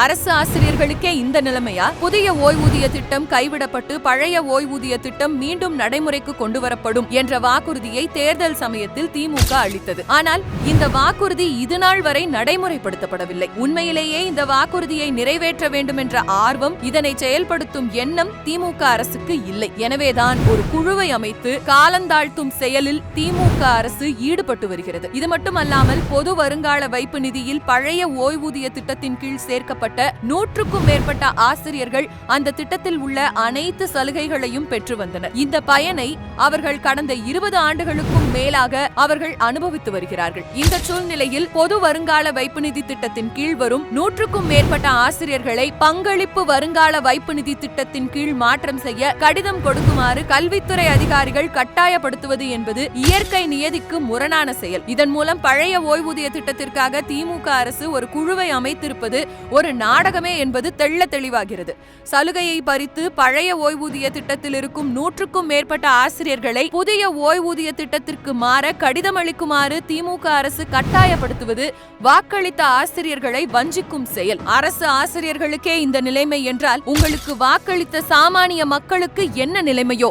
அரசு ஆசிரியர்களுக்கே இந்த நிலைமையா? புதிய ஓய்வூதிய திட்டம் கைவிடப்பட்டு பழைய ஓய்வூதிய திட்டம் மீண்டும் நடைமுறைக்கு கொண்டு வரப்படும் என்ற வாக்குறுதியை தேர்தல் சமயத்தில் திமுக அளித்தது. ஆனால் இந்த வாக்குறுதி இதுநாள் வரை நடைமுறைப்படுத்தப்படவில்லை. உண்மையிலேயே இந்த வாக்குறுதியை நிறைவேற்ற வேண்டும் என்ற ஆர்வம் இதனை செயல்படுத்தும் எண்ணம் திமுக அரசுக்கு இல்லை. எனவேதான் ஒரு குழுவை அமைத்து காலந்தாழ்த்தும் செயலில் திமுக அரசு ஈடுபட்டு வருகிறது. இது மட்டுமல்லாமல் பொது வருங்கால வைப்பு நிதியில் பழைய ஓய்வூதிய திட்டத்தின் கீழ் சேர்க்க சேர்க்கப்பட்ட நூற்றுக்கும் மேற்பட்ட ஆசிரியர்கள் அந்த திட்டத்தில் உள்ள அனைத்து சலுகைகளையும் பெற்று வந்தனர். இந்த பயனை அவர்கள் கடந்த இருபது ஆண்டுகளுக்கும் மேலாக அவர்கள் அனுபவித்து வருகிறார்கள். இந்த சூழ்நிலையில் பொது வருங்கால வைப்பு நிதி திட்டத்தின் கீழ் வரும் நூற்றுக்கும் மேற்பட்ட ஆசிரியர்களை பங்களிப்பு வருங்கால வைப்பு நிதி திட்டத்தின் கீழ் மாற்றம் செய்ய கடிதம் கொடுக்குமாறு கல்வித்துறை அதிகாரிகள் கட்டாயப்படுத்துவது என்பது இயற்கை நியதிக்கு முரணான செயல். இதன் மூலம் பழைய ஓய்வூதிய திட்டத்திற்காக திமுக அரசு ஒரு குழுவை அமைத்திருப்பது ஒரு ஒரு நாடகமே என்பது தெள்ள தெளிவாகிறது. சலுகையை பறித்து பழைய ஓய்வூதிய திட்டத்தில் இருக்கும் நூற்றுக்கும் மேற்பட்ட ஆசிரியர்களை புதிய ஓய்வூதிய திட்டத்திற்கு மாற கடிதம் அளிக்குமாறு திமுக அரசு கட்டாயப்படுத்துவது வாக்களித்த ஆசிரியர்களை வஞ்சிக்கும் செயல். அரசு ஆசிரியர்களுக்கே இந்த நிலைமை என்றால் உங்களுக்கு வாக்களித்த சாமானிய மக்களுக்கு என்ன நிலைமையோ?